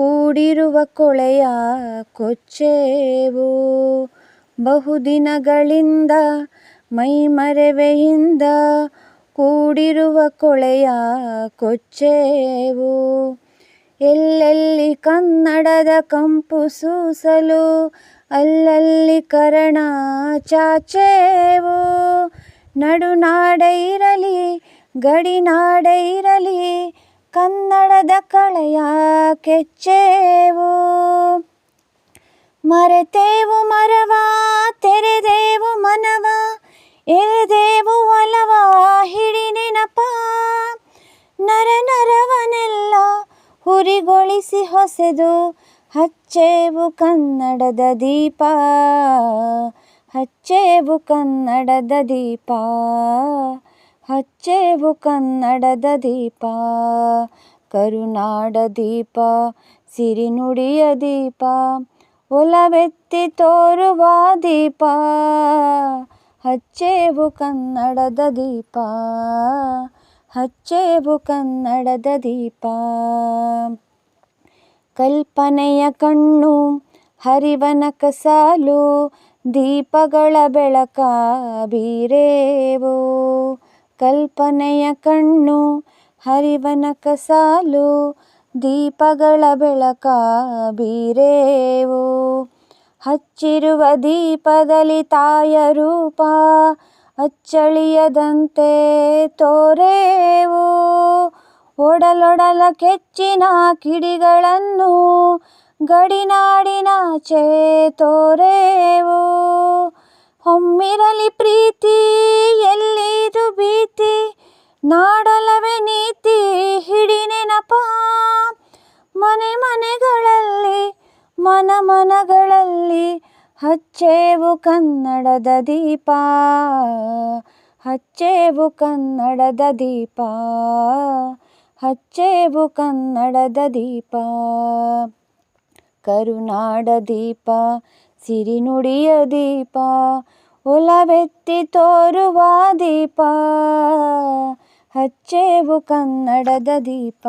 ಕೂಡಿರುವ ಕೊಳೆಯ ಕೊಚ್ಚೇವು. ಬಹುದಿನಗಳಿಂದ ಮೈಮರೆವೆಯಿಂದ ಕೂಡಿರುವ ಕೊಳೆಯ ಕೊಚ್ಚೇವು. ಎಲ್ಲೆಲ್ಲಿ ಕನ್ನಡದ ಕಂಪು ಸೂಸಲು, ಅಲ್ಲಲ್ಲಿ ಕರಣ ಚಾಚೇವು. ನಡುನಾಡೆ ಇರಲಿ, ಗಡಿನಾಡೆ ಇರಲಿ, ಕನ್ನಡದ ಕಳೆಯ ಕೆಚ್ಚೇವು. ಮರೆತೇವು ಮರವ, ತೆರೆದೇವು ಮನವ, ಎರೆದೇವು ಒಲವ, ಹಿಡಿ ನೆನಪ. ನರ ನರವನೆಲ್ಲ ಹುರಿಗೊಳಿಸಿ ಹೊಸೆದು, ಹಚ್ಚೇವು ಕನ್ನಡದ ದೀಪ. ಹಚ್ಚೇವು ಕನ್ನಡದ ದೀಪ. ಹಚ್ಚೇವು ಕನ್ನಡದ ದೀಪ. ಕರುನಾಡ ದೀಪ ಸಿರಿನುಡಿಯ ದೀಪ, ಒಲವೆತ್ತಿ ತೋರುವ ದೀಪ, ಹಚ್ಚೇವು ಕನ್ನಡದ ದೀಪ, ಹಚ್ಚೇವು ಕನ್ನಡದ ದೀಪ. ಕಲ್ಪನೆಯ ಕಣ್ಣು ಹರಿವನಕ ಸಾಲು ದೀಪಗಳ ಬೆಳಕ ಬೀರೇವು. ಕಲ್ಪನೆಯ ಕಣ್ಣು ಹರಿವನಕ ಕಸಾಲು ದೀಪಗಳ ಬೆಳಕ ಬೀರೇವು. ಹಚ್ಚಿರುವ ದೀಪದಲ್ಲಿ ತಾಯ ರೂಪ, ಅಚ್ಚಳಿಯದಂತೆ ತೋರೇವು. ಒಡಲೊಡಲ ಕೆಚ್ಚಿನ ಕಿಡಿಗಳನ್ನು ಗಡಿನಾಡಿನಾಚೆ ತೋರೇವು. ಹೊಮ್ಮಿರಲಿ ಪ್ರೀತಿ ಎಲ್ಲಿದು ಮನೆ ಮನೆಗಳಲ್ಲಿ, ಮನ ಮನಗಳಲ್ಲಿ ಹಚ್ಚೇವು ಕನ್ನಡದ ದೀಪ. ಹಚ್ಚೇವು ಕನ್ನಡದ ದೀಪ. ಹಚ್ಚೇವು ಕನ್ನಡದ ದೀಪ. ಕರುನಾಡ ದೀಪ, ಸಿರಿನುಡಿಯ ದೀಪ, ಒಲವೆತ್ತಿ ತೋರುವ ದೀಪ. ಹಚ್ಚೇವು ಕನ್ನಡದ ದೀಪ.